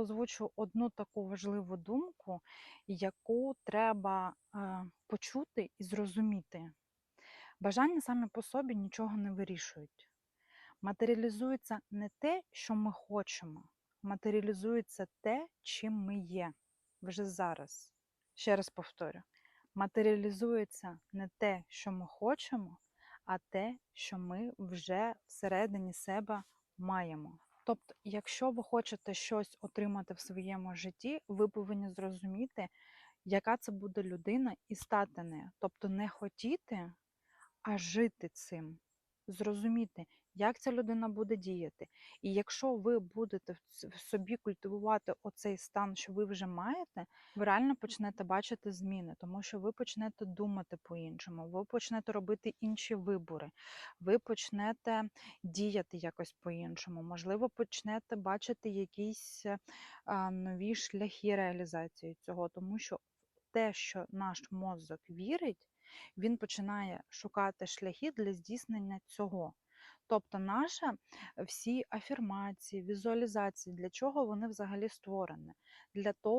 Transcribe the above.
озвучу одну таку важливу думку, яку треба е, почути і зрозуміти. Бажання самі по собі нічого не вирішують. Матеріалізується не те, що ми хочемо, матеріалізується те, чим ми є вже зараз. Ще раз повторю: матеріалізується не те, що ми хочемо, а те, що ми вже всередині себе маємо. Тобто, якщо ви хочете щось отримати в своєму житті, ви повинні зрозуміти, яка це буде людина і стати нею. Тобто не хотіти, а жити цим. Зрозуміти, як ця людина буде діяти. І якщо ви будете в собі культивувати оцей стан, що ви вже маєте, ви реально почнете бачити зміни, тому що ви почнете думати по-іншому, ви почнете робити інші вибори, ви почнете діяти якось по-іншому. Можливо, почнете бачити якісь е, а, нові шляхи реалізації цього, тому що те, що наш мозок вірить, він починає шукати шляхи для здійснення цього. Тобто, наші всі афірмації, візуалізації, для чого вони взагалі створені? Для того,